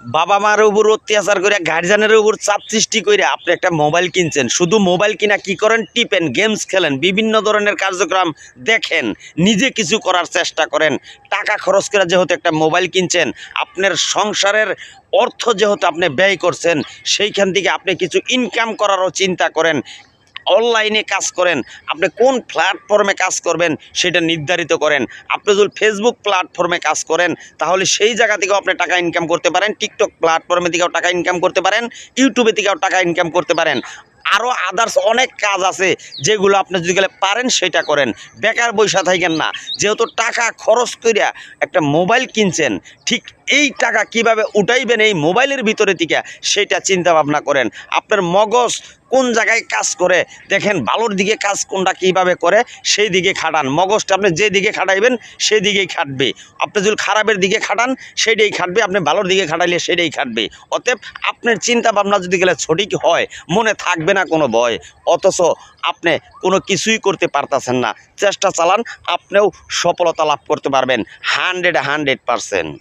বাবা মার উপর অত্যাচার করে গার্জিয়ানের উপর চাপ সৃষ্টি করে আপনি একটা মোবাইল কিনছেন। শুধু মোবাইল কিনা কি করেন? টিপেন গেমস খেলেন, বিভিন্ন ধরনের কার্যক্রম দেখেন, নিজে কিছু করার চেষ্টা করেন। টাকা খরচ করে যেহেতু একটা মোবাইল কিনছেন, আপনার সংসারের অর্থ যেহেতু আপনি ব্যয় করছেন, সেইখান থেকে আপনি কিছু ইনকাম করারও চিন্তা করেন। অনলাইনে কাজ করেন, আপনি কোন প্ল্যাটফর্মে কাজ করবেন সেটা নির্ধারিত করেন। আপনি যদি ফেসবুক প্ল্যাটফর্মে কাজ করেন, তাহলে সেই জায়গা থেকেও আপনি টাকা ইনকাম করতে পারেন টিকটক প্ল্যাটফর্মে থেকেও টাকা ইনকাম করতে পারেন ইউটিউবে থেকেও টাকা ইনকাম করতে পারেন। আরও আদার্স অনেক কাজ আছে যেগুলো আপনি যদি গেলে পারেন, সেটা করেন। বেকার বৈশা থাকেন না। যেহেতু টাকা খরচ করিয়া একটা মোবাইল কিনছেন, ঠিক এই টাকা কীভাবে উঠাইবেন এই মোবাইলের ভিতরে থেকে, সেটা চিন্তা ভাবনা করেন। আপনার মগজ কোন জায়গায় কাজ করে, দেখেন ভালোর দিকে কাজ কোনটা কীভাবে করে, সেই দিকে খাটান। মগজটা আপনি যে দিকে খাটাইবেন, সেই দিকেই খাটবে। আপনি যদি খারাপের দিকে খাটান, সেটাই খাটবে। আপনি ভালোর দিকে খাটাইলে সেটাই খাটবে। অতএব আপনার চিন্তা ভাবনা যদি গেলে সঠিক হয়, মনে থাকবে না কোনো ভয়। অথচ আপনি কোনো কিছুই করতে পারতেছেন না। চেষ্টা চালান, আপনিও সফলতা লাভ করতে পারবেন। Hundred hundred percent.